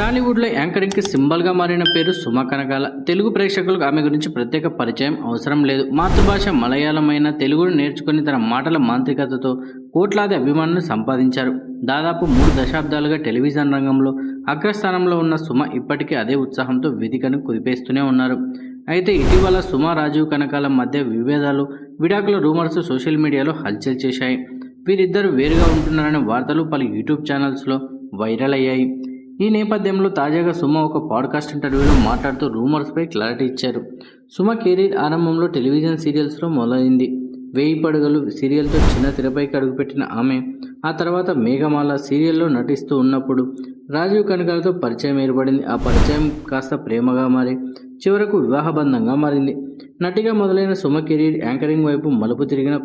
టాలీవుడ్లో యాంకరింగ్కి సింబల్గా మారిన పేరు సుమ కనకాల. తెలుగు ప్రేక్షకులకు ఆమె గురించి ప్రత్యేక పరిచయం అవసరం లేదు. మాతృభాష మలయాళమైన తెలుగును నేర్చుకుని తన మాటల మాంత్రికతతో కోట్లాది అభిమానులు సంపాదించారు. దాదాపు మూడు దశాబ్దాలుగా టెలివిజన్ రంగంలో అగ్రస్థానంలో ఉన్న సుమ ఇప్పటికీ అదే ఉత్సాహంతో వేదికను కుదిపేస్తూనే ఉన్నారు. అయితే ఇటీవల సుమ రాజీవ్ కనకాల మధ్య విభేదాలు విడాకుల రూమర్స్ సోషల్ మీడియాలో హల్చల్ చేశాయి. వీరిద్దరు వేరుగా ఉంటున్నారనే వార్తలు పలు యూట్యూబ్ ఛానల్స్లో వైరల్ అయ్యాయి. ఈ నేపథ్యంలో తాజాగా సుమ ఒక పాడ్కాస్ట్ ఇంటర్వ్యూలో మాట్లాడుతూ రూమర్స్పై క్లారిటీ ఇచ్చారు. సుమ కెరీర్ ఆరంభంలో టెలివిజన్ సీరియల్స్లో మొదలైంది. వేయి పడుగలు సీరియల్తో చిన్న తెరపైకి అడుగుపెట్టిన ఆమె ఆ తర్వాత మేఘమాల సీరియల్లో నటిస్తూ ఉన్నప్పుడు రాజీవ్ కనకాలతో పరిచయం ఏర్పడింది. ఆ పరిచయం కాస్త ప్రేమగా మారి చివరకు వివాహబంధంగా మారింది. నటిగా మొదలైన సుమ కెరీర్ యాంకరింగ్ వైపు మలుపు తిరిగిన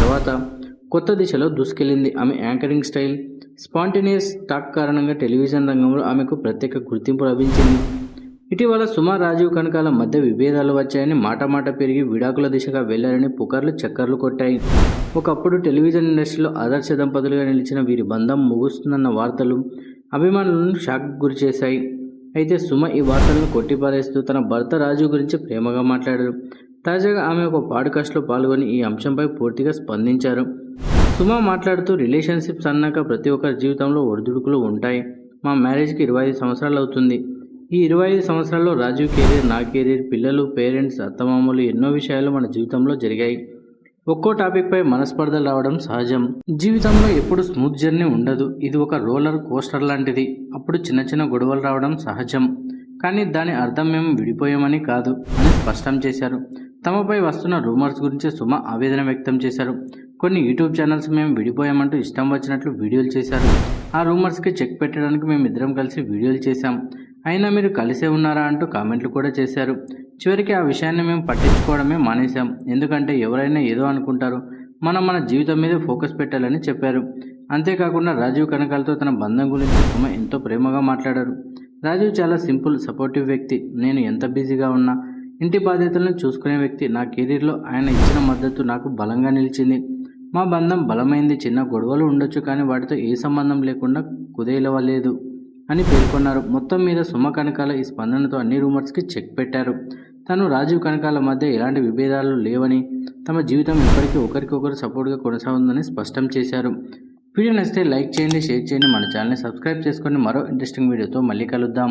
తర్వాత కొత్త దిశలో దూసుకెళ్ళింది ఆమె యాంకరింగ్ స్టైల్. స్పాంటేనియస్ టాక్ కారణంగా టెలివిజన్ రంగంలో ఆమెకు ప్రత్యేక గుర్తింపు లభించింది. ఇటీవల సుమా రాజీవ్ కనకాల మధ్య విభేదాలు వచ్చాయని మాట మాట పెరిగి విడాకుల దిశగా వెళ్ళారని పుకార్లు చక్కర్లు కొట్టాయి. ఒకప్పుడు టెలివిజన్ ఇండస్ట్రీలో ఆదర్శ దంపతులుగా నిలిచిన వీరి బంధం ముగుస్తుందన్న వార్తలు అభిమానులను షాక్ గురిచేశాయి అయితే సుమ ఈ వార్తలను కొట్టిపారేస్తూ తన భర్త రాజు గురించి ప్రేమగా మాట్లాడారు. తాజాగా ఆమె ఒక పాడ్కాస్ట్లో పాల్గొని ఈ అంశంపై పూర్తిగా స్పందించారు. సుమ మాట్లాడుతూ రిలేషన్షిప్స్ అన్నాక ప్రతి ఒక్కరి జీవితంలో ఒడిదుడుకులు ఉంటాయి. మా మ్యారేజ్కి ఇరవై ఐదు సంవత్సరాలు అవుతుంది. ఈ ఇరవై ఐదు సంవత్సరాల్లో రాజీవ్ కెరీర్ నా కెరీర్ పిల్లలు పేరెంట్స్ అత్తమామలు ఎన్నో విషయాలు మన జీవితంలో జరిగాయి. ఒక్కో టాపిక్పై మనస్పర్ధలు రావడం సహజం. జీవితంలో ఎప్పుడు స్మూత్ జర్నీ ఉండదు. ఇది ఒక రోలర్ కోస్టర్ లాంటిది. అప్పుడు చిన్న చిన్న గొడవలు రావడం సహజం. కానీ దాని అర్థం మేము విడిపోయామని కాదు అని స్పష్టం చేశారు. తమపై వస్తున్న రూమర్స్ గురించి సుమ ఆవేదన వ్యక్తం చేశారు. కొన్ని యూట్యూబ్ ఛానల్స్ మేము విడిపోయామంటూ ఇష్టం వచ్చినట్లు వీడియోలు చేశారు. ఆ రూమర్స్కి చెక్ పెట్టడానికి మేము ఇద్దరం కలిసి వీడియోలు చేశాం. అయినా మీరు కలిసే ఉన్నారా అంటూ కామెంట్లు కూడా చేశారు. చివరికి ఆ విషయాన్ని మేము పట్టించుకోవడమే మానేశాం. ఎందుకంటే ఎవరైనా ఏదో అనుకుంటారు. మనం మన జీవితం మీద ఫోకస్ పెట్టాలని చెప్పారు. అంతేకాకుండా రాజీవ్ కనకాలతో తన బంధం గురించి సుమ ఎంతో ప్రేమగా మాట్లాడారు. రాజీవ్ చాలా సింపుల్ సపోర్టివ్ వ్యక్తి. నేను ఎంత బిజీగా ఉన్నా ఇంటి బాధ్యతలను చూసుకునే వ్యక్తి. నా కెరీర్లో ఆయన ఇచ్చిన మద్దతు నాకు బలంగా నిలిచింది. మా బంధం బలమైంది చిన్న గొడవలు ఉండొచ్చు కానీ వాటితో ఏ సంబంధం లేకుండా కుదేలవలేదు అని పేర్కొన్నారు. మొత్తం మీద సుమ కనకాల ఈ స్పందనతో అన్ని రూమర్స్కి చెక్ పెట్టారు. తను రాజీవ్ కనకాల మధ్య ఎలాంటి విభేదాలు లేవని తమ జీవితం ఇప్పటికీ ఒకరికొకరు సపోర్ట్గా కొనసాగుందని స్పష్టం చేశారు. వీడియో నచ్చితే లైక్ చేయండి షేర్ చేయండి మన ఛానల్ని సబ్స్క్రైబ్ చేసుకొని మరో ఇంట్రెస్టింగ్ వీడియోతో మళ్ళీ కలుద్దాం.